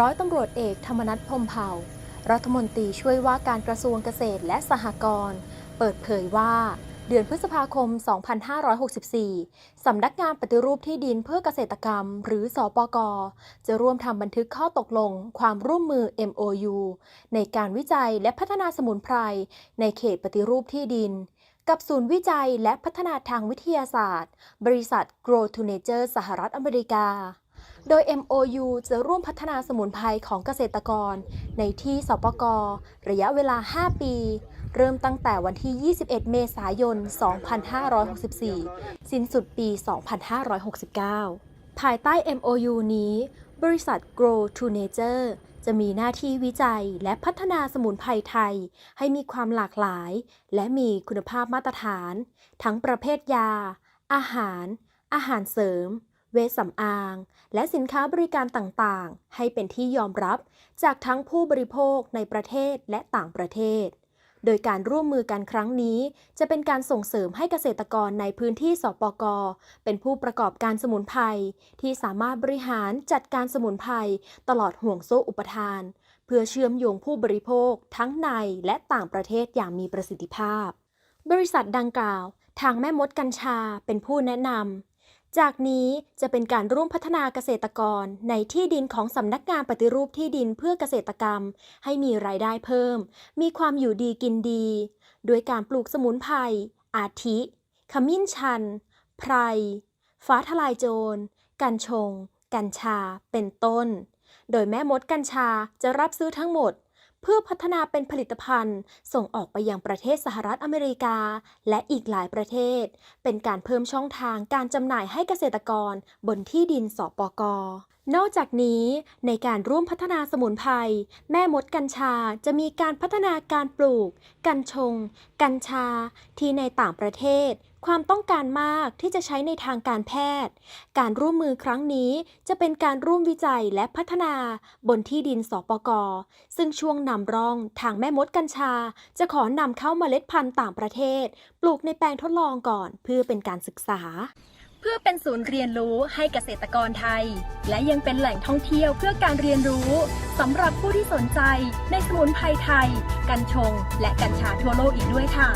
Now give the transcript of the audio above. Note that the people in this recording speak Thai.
ร้อยตำรวจเอกธรรมนัฐพรมเผ่า รัฐมนตรีช่วยว่าการกระทรวงเกษตรและสหกรณ์เปิดเผยว่า เดือนพฤษภาคม 2564 สำนักงานปฏิรูปที่ดินเพื่อเกษตรกรรม หรือสอปก จะร่วมทำบันทึกข้อตกลง ความร่วมมือ MOU ในการวิจัยและพัฒนาสมุนไพร ในเขตปฏิรูปที่ดินกับศูนย์วิจัยและพัฒนาทางวิทยาศาสตร์ บริษัท Grow to Nature สหรัฐอเมริกา โดย MOU จะร่วมพัฒนาสมุนไพรของเกษตรกร ในที่สปกรระยะเวลา 5 ปี เริ่มตั้งแต่วันที่ 21 เมษายน 2564 สิ้นสุดปี 2569 ภายใต้ MOU นี้ บริษัท Grow to Nature จะมีหน้าที่วิจัยและพัฒนาสมุนไพรไทย ให้มีความหลากหลาย และมีคุณภาพมาตรฐาน ทั้งประเภทยา อาหาร อาหารเสริม เวชสำอาง และสินค้าบริการต่างๆ ให้เป็นที่ยอมรับจากทั้งผู้บริโภคในประเทศและต่างประเทศ โดยการร่วมมือกันครั้งนี้ จะเป็นการส่งเสริมให้เกษตรกรในพื้นที่สปก เป็นผู้ประกอบการสมุนไพรที่สามารถบริหารจัดการสมุนไพรตลอดห่วงโซ่อุปทาน เพื่อเชื่อมโยงผู้บริโภคทั้งในและต่างประเทศอย่างมีประสิทธิภาพ บริษัทดังกล่าว ทางแม่มดกัญชาเป็นผู้แนะนำ จากนี้จะเป็นการร่วมพัฒนาเกษตรกรในที่ดินของสำนักงานปฏิรูปที่ดินเพื่อเกษตรกรรม ให้มีรายได้เพิ่ม มีความอยู่ดีกินดี ด้วยการปลูกสมุนไพร อาทิ ขมิ้นชัน ไพร ฟ้าทลายโจร กัญชง กัญชา เป็นต้น โดยแม่มดกัญชาจะรับซื้อทั้งหมด เพื่อพัฒนาเป็นผลิตภัณฑ์ ส่งออกไปยังประเทศสหรัฐอเมริกา และอีกหลายประเทศ เป็นการเพิ่มช่องทางการจำหน่ายให้เกษตรกรบนที่ดินสปก นอกจากนี้ในการร่วมพัฒนาสมุนไพรแม่มดกัญชาจะมีการพัฒนาการปลูก กัญชง กัญชา ที่ในต่างประเทศ ความต้องการมากที่จะใช้ในทางการแพทย์ การร่วมมือครั้งนี้จะเป็นการร่วมวิจัยและพัฒนาบนที่ดินสปกซึ่งช่วงนำร่องทางแม่มดกัญชา จะขอนำเข้าเมล็ดพันธุ์ต่างประเทศ ปลูกในแปลงทดลองก่อนเพื่อเป็นการศึกษา พื่อเป็นศูนย์เรียนรู้ให้เกษตรกรไทย และยังเป็นแหล่งท่องเที่ยวเพื่อการเรียนรู้สำหรับผู้ที่สนใจในสมุนไพรไทย กัญชง และกัญชาทั่วโลกอีกด้วยค่ะ